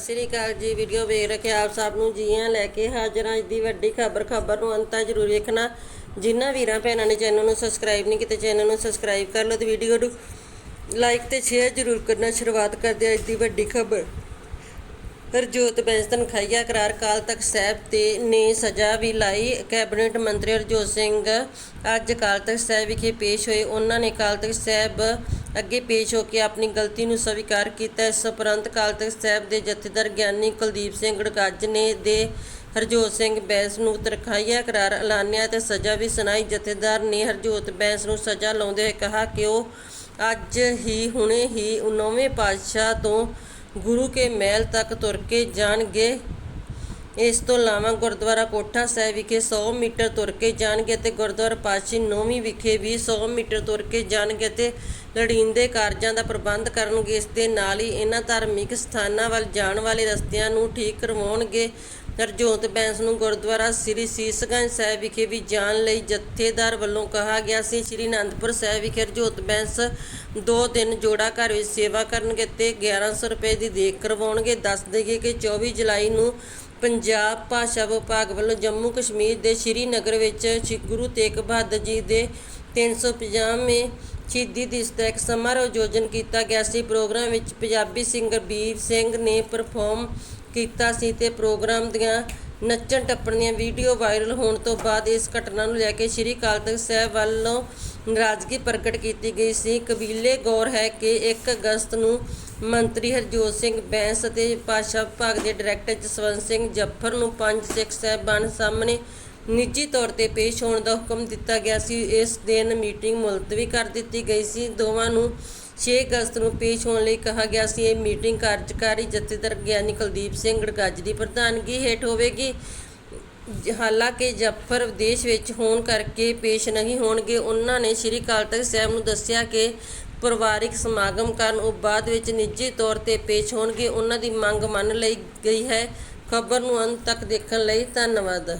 ਸਤਿ ਸ੍ਰੀ ਅਕਾਲ ਜੀ ਵੀਡੀਓ ਵੇਖ ਰੱਖਿਆ ਆਪ ਸਭ ਨੂੰ, ਜੀਆਂ ਲੈ ਕੇ ਹਾਜ਼ਰ ਹਾਂ। ਅੱਜ ਦੀ ਵੱਡੀ ਖਬਰ ਖਬਰ ਨੂੰ ਅੰਤ ਤੱਕ ਜ਼ਰੂਰ ਵੇਖਣਾ। ਜਿਨ੍ਹਾਂ ਵੀਰਾਂ ਭੈਣਾਂ ਨੇ ਚੈਨਲ ਨੂੰ ਸਬਸਕ੍ਰਾਈਬ ਨਹੀਂ ਕੀਤਾ, ਚੈਨਲ ਨੂੰ ਸਬਸਕ੍ਰਾਈਬ ਕਰ ਲਓ ਤੇ ਵੀਡੀਓ ਨੂੰ ਲਾਈਕ ਤੇ ਸ਼ੇਅਰ ਜ਼ਰੂਰ ਕਰਨਾ। ਸ਼ੁਰੂਆਤ ਕਰਦੇ ਹਾਂ ਅੱਜ ਦੀ ਵੱਡੀ ਖਬਰ। ਹਰਜੋਤ ਬੈਂਸ ਤਨਖਾਹੀਆ ਕਰਾਰ ਕਾਲ ਤੱਕ ਸਾਹਿਬ ਤੇ ਨੇ ਸਜ਼ਾ ਵੀ ਲਾਈ। ਕੈਬਨਿਟ ਮੰਤਰੀ ਹਰਜੋਤ ਸਿੰਘ ਅੱਜ ਕਾਲ ਤੱਕ ਸਾਹਿਬ ਵਿਖੇ ਪੇਸ਼ ਹੋਏ। ਉਹਨਾਂ ਨੇ ਕਾਲ ਤੱਕ ਸਾਹਿਬ ਅੱਗੇ ਪੇਸ਼ ਹੋ ਕੇ ਆਪਣੀ ਗਲਤੀ ਨੂੰ ਸਵੀਕਾਰ ਕੀਤਾ। ਇਸ ਉਪਰੰਤ ਕਾਲ ਤੱਕ ਸਾਹਿਬ ਦੇ ਜਥੇਦਾਰ ਗਿਆਨੀ ਕੁਲਦੀਪ ਸਿੰਘ ਗੜਗੱਜ ਨੇ ਦੇ ਹਰਜੋਤ ਸਿੰਘ ਬੈਂਸ ਨੂੰ ਤਨਖਾਹੀਆ ਕਰਾਰ ਐਲਾਨਿਆ ਤੇ ਸਜ਼ਾ ਵੀ ਸੁਣਾਈ। ਜਥੇਦਾਰ ਨੇ ਹਰਜੋਤ ਬੈਂਸ ਨੂੰ ਸਜ਼ਾ ਲਾਉਂਦੇ ਹੋਏ ਕਿਹਾ ਕਿ ਉਹ ਅੱਜ ਹੀ ਹੁਣੇ ਹੀ ਨੌਵੇਂ ਪਾਤਸ਼ਾਹ ਤੋਂ ਗੁਰੂ ਕੇ ਮਹਿਲ ਤੱਕ ਤੁਰ ਕੇ ਜਾਣਗੇ। ਇਸ ਤੋਂ ਇਲਾਵਾ ਗੁਰਦੁਆਰਾ ਕੋਠਾ ਸਾਹਿਬ ਵਿਖੇ 100 ਮੀਟਰ ਤੁਰ ਕੇ ਜਾਣਗੇ ਅਤੇ ਗੁਰਦੁਆਰਾ ਪਾਤਸ਼ਾਹੀ ਨੌਵੀਂ ਵਿਖੇ ਵੀ 100 ਮੀਟਰ ਤੁਰ ਕੇ ਜਾਣਗੇ ਅਤੇ ਲੜੀਂਦੇ ਕਾਰਜਾਂ ਦਾ ਪ੍ਰਬੰਧ ਕਰਨਗੇ। ਇਸ ਦੇ ਨਾਲ ਹੀ ਇਹਨਾਂ ਧਾਰਮਿਕ ਸਥਾਨਾਂ ਵੱਲ ਜਾਣ ਵਾਲੇ ਰਸਤਿਆਂ ਨੂੰ ਠੀਕ ਕਰਵਾਉਣਗੇ। ਹਰਜੋਤ ਬੈਂਸ ਨੂੰ ਗੁਰਦੁਆਰਾ ਸ੍ਰੀ ਸੀਸਗੰਜ ਸਾਹਿਬ ਵਿਖੇ ਵੀ ਜਾਣ ਲਈ ਜਥੇਦਾਰ ਵੱਲੋਂ ਕਿਹਾ ਗਿਆ ਸੀ। ਸ੍ਰੀ ਅਨੰਦਪੁਰ ਸਾਹਿਬ ਵਿਖੇ ਰਜੋਤ ਬੈਂਸ ਦੋ ਦਿਨ ਜੋੜਾ ਘਰ ਵਿੱਚ ਸੇਵਾ ਕਰਨਗੇ ਤੇ 1100 ਰੁਪਏ ਦੀ ਦੇਖ ਕਰਵਾਉਣਗੇ। ਦੱਸ ਦੇਈਏ ਕਿ 24 ਜੁਲਾਈ ਨੂੰ ਪੰਜਾਬ ਭਾਸ਼ਾ ਵਿਭਾਗ ਵੱਲੋਂ ਜੰਮੂ ਕਸ਼ਮੀਰ ਦੇ ਸ਼੍ਰੀਨਗਰ ਵਿੱਚ ਸ਼੍ਰੀ ਗੁਰੂ ਤੇਗ ਬਹਾਦਰ ਜੀ ਦੇ 350ਵੇਂ ਸ਼ਹੀਦੀ ਦਿਵਸ ਦਾ ਇੱਕ ਸਮਾਰੋਹ ਆਯੋਜਨ ਕੀਤਾ ਗਿਆ ਸੀ। ਪ੍ਰੋਗਰਾਮ ਵਿੱਚ ਪੰਜਾਬੀ ਸਿੰਗਰ ਵੀਰ ਸਿੰਘ ਨੇ ਪਰਫਾਰਮ ਕੀਤਾ ਸੀ ਤੇ ਪ੍ਰੋਗਰਾਮ ਦੀਆਂ ਨੱਚਣ ਟੱਪਣ ਦੀਆਂ ਵੀਡੀਓ ਵਾਇਰਲ ਹੋਣ ਤੋਂ ਬਾਅਦ ਇਸ ਘਟਨਾ ਨੂੰ ਲੈ ਕੇ ਸ੍ਰੀ ਅਕਾਲ ਤਖਤ ਸਾਹਿਬ ਵੱਲੋਂ ਨਾਰਾਜ਼ਗੀ ਪ੍ਰਗਟ ਕੀਤੀ ਗਈ ਸੀ। ਕਬੀਲੇ ਗੌਰ ਹੈ ਕਿ 1 ਅਗਸਤ ਨੂੰ ਮੰਤਰੀ ਹਰਜੋਤ ਸਿੰਘ ਬੈਂਸ ਅਤੇ ਭਾਸ਼ਾ ਵਿਭਾਗ ਦੇ ਡਾਇਰੈਕਟਰ ਜਸਵੰਤ ਸਿੰਘ ਜੱਫਰ ਨੂੰ ਪੰਜ ਸਿੱਖ ਸਾਹਿਬਾਨ ਸਾਹਮਣੇ ਨਿੱਜੀ ਤੌਰ ਤੇ ਪੇਸ਼ ਹੋਣ ਦਾ ਹੁਕਮ ਦਿੱਤਾ ਗਿਆ ਸੀ। ਇਸ ਦਿਨ ਮੀਟਿੰਗ ਮੁਲਤਵੀ ਕਰ ਦਿੱਤੀ ਗਈ ਸੀ। ਦੋਵਾਂ ਨੂੰ 6 ਅਗਸਤ ਨੂੰ ਪੇਸ਼ ਹੋਣ ਲਈ ਕਿਹਾ ਗਿਆ ਸੀ। ਇਹ ਮੀਟਿੰਗ ਕਾਰਜਕਾਰੀ ਜਥੇਦਾਰ ਗਿਆਨੀ ਕੁਲਦੀਪ ਸਿੰਘ ਗੜਗੱਜ ਦੀ ਪ੍ਰਧਾਨਗੀ ਹੇਠ ਹੋਵੇਗੀ। ਹਾਲਾਂਕਿ ਜਫਰ ਵਿਦੇਸ਼ ਵਿੱਚ ਹੋਣ ਕਰਕੇ ਪੇਸ਼ ਨਹੀਂ ਹੋਣਗੇ, ਉਹਨਾਂ ਨੇ ਸ੍ਰੀ ਅਕਾਲ ਤਖਤ ਸਾਹਿਬ ਨੂੰ ਦੱਸਿਆ ਕਿ ਪਰਿਵਾਰਿਕ ਸਮਾਗਮ ਕਾਰਨ ਉਹ ਬਾਅਦ ਵਿੱਚ ਨਿੱਜੀ ਤੌਰ ਤੇ ਪੇਸ਼ ਹੋਣਗੇ। ਉਹਨਾਂ ਦੀ ਮੰਗ ਮੰਨ ਲਈ ਗਈ ਹੈ। ਖਬਰ ਨੂੰ ਅੰਤ ਤੱਕ ਦੇਖਣ ਲਈ ਧੰਨਵਾਦ।